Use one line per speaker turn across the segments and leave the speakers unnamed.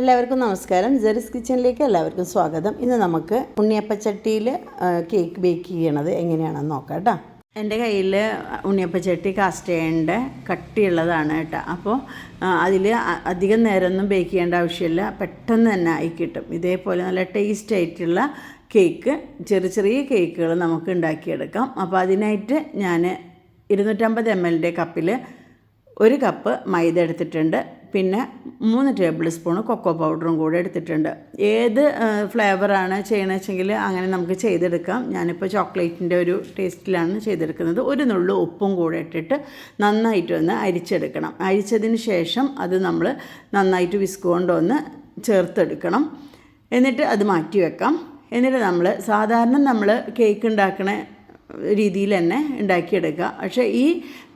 എല്ലാവർക്കും നമസ്കാരം. ജെറിസ് കിച്ചണിലേക്ക് എല്ലാവർക്കും സ്വാഗതം. ഇന്ന് നമുക്ക് ഉണ്ണിയപ്പച്ചട്ടിയിൽ കേക്ക് ബേക്ക് ചെയ്യണത് എങ്ങനെയാണെന്ന് നോക്കാം കേട്ടോ. എന്റെ കയ്യിൽ ഉണ്ണിയപ്പച്ചട്ടി കാസ്റ്റ് ചെയ്യേണ്ട കട്ടിയുള്ളതാണ് കേട്ടോ. അപ്പോൾ അതിൽ അധികം നേരമൊന്നും ബേക്ക് ചെയ്യേണ്ട ആവശ്യമില്ല. പെട്ടെന്ന് തന്നെ ആയി കിട്ടും. ഇതേപോലെ നല്ല ടേസ്റ്റ് ആയിട്ടുള്ള കേക്ക് ചെറിയ ചെറിയ കേക്കുകൾ നമുക്ക് ഉണ്ടാക്കിയെടുക്കാം. അപ്പോൾ അതിനായിട്ട് ഞാൻ ഇരുന്നൂറ്റമ്പത് എം എല്ലിന്റെ കപ്പിൽ ഒരു കപ്പ് മൈദ എടുത്തിട്ടുണ്ട്. പിന്നെ മൂന്ന് ടേബിൾ സ്പൂൺ കൊക്കോ പൗഡറും കൂടെ എടുത്തിട്ടുണ്ട്. ഏത് ഫ്ലേവറാണ് ചെയ്യണമെന്ന് വെച്ചെങ്കിൽ അങ്ങനെ നമുക്ക് ചെയ്തെടുക്കാം. ഞാനിപ്പോൾ ചോക്ലേറ്റിന്റെ ഒരു ടേസ്റ്റിലാണ് ചെയ്തെടുക്കുന്നത്. ഒരു നുള്ളു ഉപ്പും കൂടെ ഇട്ടിട്ട് നന്നായിട്ട് ഒന്ന് അരിച്ചെടുക്കണം. അരിച്ചതിന് ശേഷം അത് നമ്മൾ നന്നായിട്ട് വിസ്ക് കൊണ്ടൊന്ന് ചേർത്തെടുക്കണം. എന്നിട്ട് അത് മാറ്റി വെക്കാം. എന്നിട്ട് നമ്മൾ സാധാരണ നമ്മൾ കേക്ക് ഉണ്ടാക്കണ രീതിയിൽ തന്നെ ഉണ്ടാക്കിയെടുക്കുക. പക്ഷേ ഈ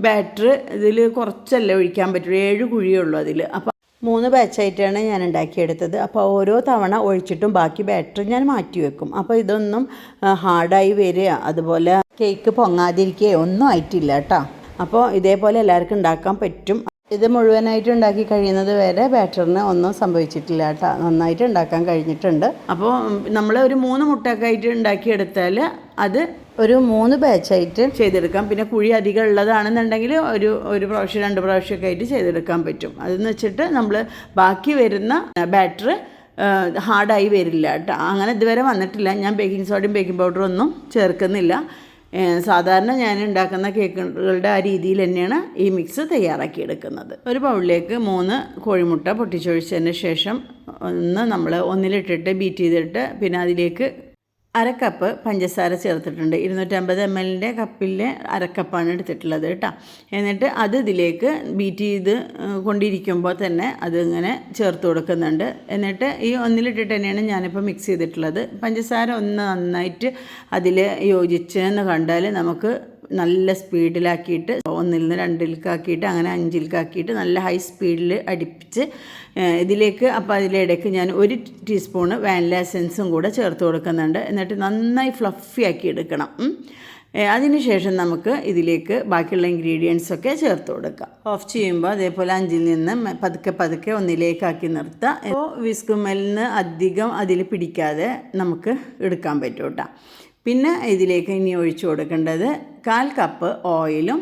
ബാറ്റർ ഇതിൽ കുറച്ചല്ല ഒഴിക്കാൻ പറ്റുള്ളൂ. ഏഴ് കുഴിയുള്ളൂ അതിൽ അപ്പോൾ മൂന്ന് ബാച്ചായിട്ടാണ് ഞാൻ ഉണ്ടാക്കിയെടുത്തത്. അപ്പോൾ ഓരോ തവണ ഒഴിച്ചിട്ടും ബാക്കി ബാറ്റർ ഞാൻ മാറ്റി വെക്കും. അപ്പോൾ ഇതൊന്നും ഹാർഡായി വരിക അതുപോലെ കേക്ക് പൊങ്ങാതിരിക്കുകയോ ഒന്നും ആയിട്ടില്ല കേട്ടോ. അപ്പോൾ ഇതേപോലെ എല്ലാവർക്കും ഉണ്ടാക്കാൻ പറ്റും. ഇത് മുഴുവനായിട്ട് ഉണ്ടാക്കി കഴിയുന്നത് വരെ ബാറ്ററിന് ഒന്നും സംഭവിച്ചിട്ടില്ല കേട്ടോ. നന്നായിട്ട് ഉണ്ടാക്കാൻ കഴിഞ്ഞിട്ടുണ്ട്. അപ്പോൾ നമ്മൾ ഒരു മൂന്ന് മുട്ടയൊക്കെ ആയിട്ട് ഉണ്ടാക്കിയെടുത്താൽ അത് ഒരു മൂന്ന് ബാച്ചായിട്ട് ചെയ്തെടുക്കാം. പിന്നെ കുഴി അധികം ഉള്ളതാണെന്നുണ്ടെങ്കിൽ ഒരു ഒരു പ്രാവശ്യം രണ്ട് പ്രാവശ്യമൊക്കെ ആയിട്ട് ചെയ്തെടുക്കാൻ പറ്റും. അതെന്ന് വെച്ചിട്ട് നമ്മൾ ബാക്കി വരുന്ന ബാറ്റർ ഹാർഡായി വരില്ല കേട്ടോ. അങ്ങനെ ഇതുവരെ വന്നിട്ടില്ല. ഞാൻ ബേക്കിംഗ് സോഡയും ബേക്കിംഗ് പൗഡറും ഒന്നും ചേർക്കുന്നില്ല. സാധാരണ ഞാൻ ഉണ്ടാക്കുന്ന കേക്കുകളുടെ ആ രീതിയിൽ തന്നെയാണ് ഈ മിക്സ് തയ്യാറാക്കിയെടുക്കുന്നത്. ഒരു ബൗളിലേക്ക് മൂന്ന് കോഴിമുട്ട പൊട്ടിച്ചൊഴിച്ചതിന് ശേഷം ഒന്ന് നമ്മൾ ഒന്നിലിട്ടിട്ട് ബീറ്റ് ചെയ്തിട്ട് പിന്നെ അതിലേക്ക് അര കപ്പ് പഞ്ചസാര ചേർത്തിട്ടുണ്ട്. ഇരുന്നൂറ്റമ്പത് എം എല്ലിന്റെ കപ്പിലെ അരക്കപ്പാണ് എടുത്തിട്ടുള്ളത് കേട്ടോ. എന്നിട്ട് അത് ഇതിലേക്ക് ബീറ്റ് ചെയ്ത് കൊണ്ടിരിക്കുമ്പോൾ തന്നെ അതിങ്ങനെ ചേർത്ത് കൊടുക്കുന്നുണ്ട്. എന്നിട്ട് ഈ ഒന്നിലിട്ടിട്ട് തന്നെയാണ് ഞാനിപ്പോൾ മിക്സ് ചെയ്തിട്ടുള്ളത്. പഞ്ചസാര ഒന്ന് നന്നായിട്ട് അതിൽ യോജിച്ചെന്ന് കണ്ടാൽ നമുക്ക് നല്ല സ്പീഡിലാക്കിയിട്ട് ഒന്നിൽ നിന്ന് രണ്ടിലേക്കാക്കിയിട്ട് അങ്ങനെ അഞ്ചിലേക്കാക്കിയിട്ട് നല്ല ഹൈ സ്പീഡിൽ അടിപ്പിച്ച് ഇതിലേക്ക് അപ്പോൾ അതിലിടയ്ക്ക് ഞാൻ ഒരു ടീസ്പൂണ് വാനില എസൻസും കൂടെ ചേർത്ത് കൊടുക്കുന്നുണ്ട്. എന്നിട്ട് നന്നായി ഫ്ലഫി ആക്കി എടുക്കണം. അതിനുശേഷം നമുക്ക് ഇതിലേക്ക് ബാക്കിയുള്ള ഇൻഗ്രീഡിയൻസ് ഒക്കെ ചേർത്ത് കൊടുക്കാം. ഓഫ് ചെയ്യുമ്പോൾ അതേപോലെ അഞ്ചിൽ നിന്ന് പതുക്കെ പതുക്കെ ഒന്നിലേക്കാക്കി നിർത്തുക അപ്പോൾ വിസ്കുമലിന് അധികം അതിൽ പിടിക്കാതെ നമുക്ക് എടുക്കാൻ പറ്റും കേട്ടോ പിന്നെ ഇതിലേക്ക് ഇനി ഒഴിച്ചു കൊടുക്കേണ്ടത് കാൽ കപ്പ് ഓയിലും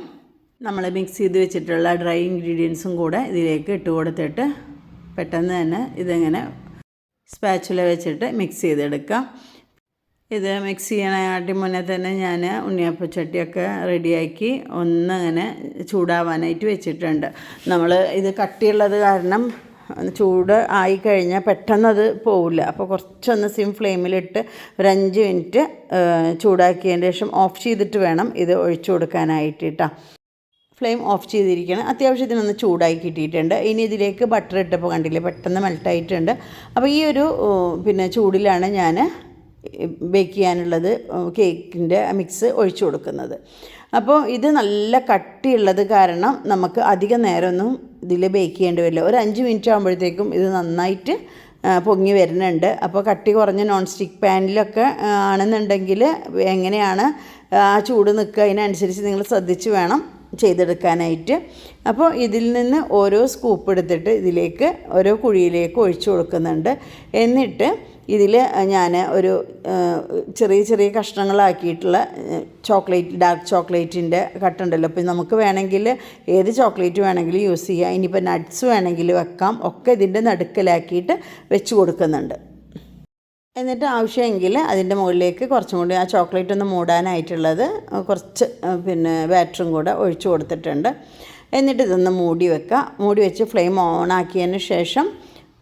നമ്മൾ മിക്സ് ചെയ്ത് വെച്ചിട്ടുള്ള ഡ്രൈ ഇൻഗ്രീഡിയൻസും കൂടെ ഇതിലേക്ക് ഇട്ട് കൊടുത്തിട്ട് പെട്ടെന്ന് തന്നെ ഇതിങ്ങനെ സ്പാച്ചുല വെച്ചിട്ട് മിക്സ് ചെയ്തെടുക്കാം. ഇത് മിക്സ് ചെയ്യാനായിട്ട് മുന്നേ തന്നെ ഞാൻ ഉണ്ണിയപ്പച്ചട്ടിയൊക്കെ റെഡിയാക്കി ഒന്നങ്ങനെ ചൂടാവാനായിട്ട് വെച്ചിട്ടുണ്ട്. നമ്മൾ ഇത് കട്ടിയുള്ളത് കാരണം ചൂട് ആയി കഴിഞ്ഞാൽ പെട്ടെന്ന് അത് പോവില്ല. അപ്പോൾ കുറച്ചൊന്ന് സിം ഫ്ലെയിമിലിട്ട് ഒരു അഞ്ച് മിനിറ്റ് ചൂടാക്കിയതിന് ശേഷം ഓഫ് ചെയ്തിട്ട് വേണം ഇത് ഒഴിച്ചു കൊടുക്കാനായിട്ട് കേട്ടോ ഫ്ലെയിം ഓഫ് ചെയ്തിരിക്കണം. അത്യാവശ്യത്തിനൊന്ന് ചൂടായി കിട്ടിയിട്ടുണ്ട്. ഇനി ഇതിലേക്ക് ബട്ടർ ഇട്ടപ്പോൾ കണ്ടില്ലേ പെട്ടെന്ന് മെൽട്ടായിട്ടുണ്ട്. അപ്പോൾ ഈ ഒരു പിന്നെ ചൂടിലാണ് ഞാൻ ബേക്ക് ചെയ്യാനുള്ളത് കേക്കിന്റെ മിക്സ് ഒഴിച്ചു കൊടുക്കുന്നത്. അപ്പോൾ ഇത് നല്ല കട്ടിയുള്ളത് കാരണം നമുക്ക് അധികം നേരമൊന്നും ഇതിൽ ബേക്ക് ചെയ്യേണ്ടി വരില്ല. ഒരു അഞ്ച് മിനിറ്റ് ആകുമ്പോഴത്തേക്കും ഇത് നന്നായിട്ട് പൊങ്ങി വരുന്നുണ്ട്. അപ്പോൾ കട്ടി കുറഞ്ഞ നോൺ സ്റ്റിക്ക് പാനിലൊക്കെ ആണെന്നുണ്ടെങ്കിൽ എങ്ങനെയാണ് ആ ചൂട് നിൽക്കുക അതിനനുസരിച്ച് നിങ്ങൾ ശ്രദ്ധിച്ച് വേണം ചെയ്തെടുക്കാനായിട്ട്. അപ്പോൾ ഇതിൽ നിന്ന് ഓരോ സ്കൂപ്പ് എടുത്തിട്ട് ഇതിലേക്ക് ഓരോ കുഴിയിലേക്ക് ഒഴിച്ചു കൊടുക്കുന്നുണ്ട്. എന്നിട്ട് ഇതിൽ ഞാൻ ഒരു ചെറിയ ചെറിയ കഷ്ണങ്ങളാക്കിയിട്ടുള്ള ചോക്ലേറ്റ് ഡാർക്ക് ചോക്ലേറ്റിന്റെ കട്ടുണ്ടല്ലോ. അപ്പോൾ നമുക്ക് വേണമെങ്കിൽ ഏത് ചോക്ലേറ്റ് വേണമെങ്കിലും യൂസ് ചെയ്യാം. ഇനിയിപ്പോൾ നട്ട്സ് വേണമെങ്കിൽ വെക്കാം. ഒക്കെ ഇതിന്റെ നടുക്കലാക്കിയിട്ട് വെച്ച് കൊടുക്കുന്നുണ്ട്. എന്നിട്ട് ആവശ്യമെങ്കിൽ അതിന്റെ മുകളിലേക്ക് കുറച്ചും കൂടി ആ ചോക്ലേറ്റ് ഒന്ന് മൂടാനായിട്ടുള്ളത് കുറച്ച് പിന്നെ ബാറ്ററും കൂടെ ഒഴിച്ചു കൊടുത്തിട്ടുണ്ട്. എന്നിട്ട് ഇതൊന്ന് മൂടി വെക്കുക മൂടി വെച്ച് ഫ്ലെയിം ഓൺ ആക്കിയതിന് ശേഷം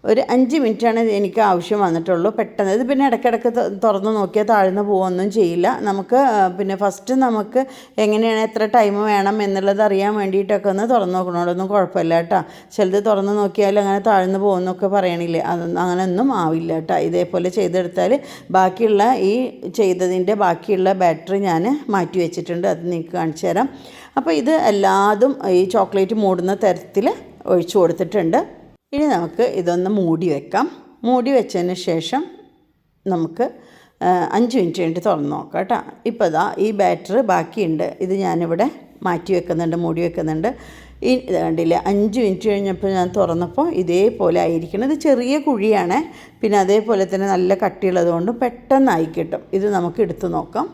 ഒരു അഞ്ച് മിനിറ്റാണ് എനിക്ക് ആവശ്യം വന്നിട്ടുള്ളൂ. പെട്ടെന്ന് ഇത് പിന്നെ ഇടയ്ക്കിടയ്ക്ക് തുറന്ന് നോക്കിയാൽ താഴ്ന്നു പോകുമൊന്നും ചെയ്യില്ല. നമുക്ക് പിന്നെ ഫസ്റ്റ് നമുക്ക് എങ്ങനെയാണ് എത്ര ടൈം വേണം എന്നുള്ളത് അറിയാൻ വേണ്ടിയിട്ടൊക്കെ ഒന്ന് തുറന്ന് നോക്കണോടൊന്നും കുഴപ്പമില്ല കേട്ടോ. ചിലത് തുറന്ന് നോക്കിയാൽ അങ്ങനെ താഴ്ന്നു പോകുമെന്നൊക്കെ പറയണില്ലേ? അതൊന്നും അങ്ങനെയൊന്നും ആവില്ല കേട്ടോ. ഇതേപോലെ ചെയ്തെടുത്താൽ ബാക്കിയുള്ള ഈ ചെയ്തതിന്റെ ബാക്കിയുള്ള ബാറ്ററി ഞാൻ മാറ്റി വെച്ചിട്ടുണ്ട്. അത് നിങ്ങൾക്ക് കാണിച്ചു തരാം. അപ്പോൾ ഇത് എല്ലാതും ഈ ചോക്ലേറ്റ് മൂടുന്ന തരത്തിൽ ഒഴിച്ചു കൊടുത്തിട്ടുണ്ട്. ഇനി നമുക്ക് ഇതൊന്ന് മൂടി വെക്കാം. മൂടി വെച്ചതിന് ശേഷം നമുക്ക് അഞ്ച് മിനിറ്റ് കഴിഞ്ഞിട്ട് തുറന്ന് നോക്കാം കേട്ടോ. ഇപ്പോൾ ഇതാ ഈ ബാറ്റർ ബാക്കിയുണ്ട്. ഇത് ഞാനിവിടെ മാറ്റി വെക്കുന്നുണ്ട് മൂടി വെക്കുന്നുണ്ട്. ഈ ഇത് കണ്ടില്ല അഞ്ച് മിനിറ്റ് കഴിഞ്ഞപ്പോൾ ഞാൻ തുറന്നപ്പോൾ ഇതേപോലെ ആയിരിക്കണം. ഇത് ചെറിയ കുഴിയാണ്. പിന്നെ അതേപോലെ തന്നെ നല്ല കട്ടിയുള്ളത് കൊണ്ട് പെട്ടെന്നായി കിട്ടും. ഇത് നമുക്ക് എടുത്ത് നോക്കാം.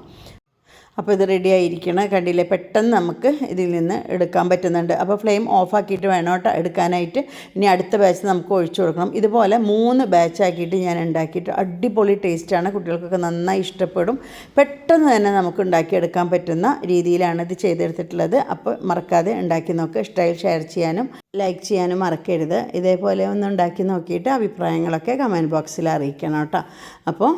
അപ്പോൾ ഇത് റെഡി ആയിരിക്കണം കണ്ടില്ലേ? പെട്ടെന്ന് നമുക്ക് ഇതിൽ നിന്ന് എടുക്കാൻ പറ്റുന്നുണ്ട്. അപ്പോൾ ഫ്ലെയിം ഓഫാക്കിയിട്ട് വേണം കേട്ടോ എടുക്കാനായിട്ട്. ഇനി അടുത്ത ബാച്ച് നമുക്ക് ഒഴിച്ചു കൊടുക്കണം. ഇതുപോലെ മൂന്ന് ബാച്ചാക്കിയിട്ട് ഞാൻ ഉണ്ടാക്കിയിട്ട് അടിപൊളി ടേസ്റ്റാണ് കുട്ടികൾക്കൊക്കെ നന്നായി ഇഷ്ടപ്പെടും. പെട്ടെന്ന് തന്നെ നമുക്ക് ഉണ്ടാക്കിയെടുക്കാൻ പറ്റുന്ന രീതിയിലാണ് ഇത് ചെയ്തെടുത്തിട്ടുള്ളത്. അപ്പോൾ മറക്കാതെ ഉണ്ടാക്കി നോക്കുക സ്റ്റൈൽ ഷെയർ ചെയ്യാനും ലൈക്ക് ചെയ്യാനും മറക്കരുത്. ഇതേപോലെ ഒന്ന് ഉണ്ടാക്കി നോക്കിയിട്ട് അഭിപ്രായങ്ങളൊക്കെ കമന്റ് ബോക്സിൽ അറിയിക്കണം കേട്ടോ. അപ്പോൾ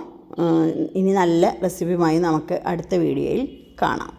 ഇനി നല്ല റെസിപ്പിയുമായി നമുക്ക് അടുത്ത വീഡിയോയിൽ കാണാം.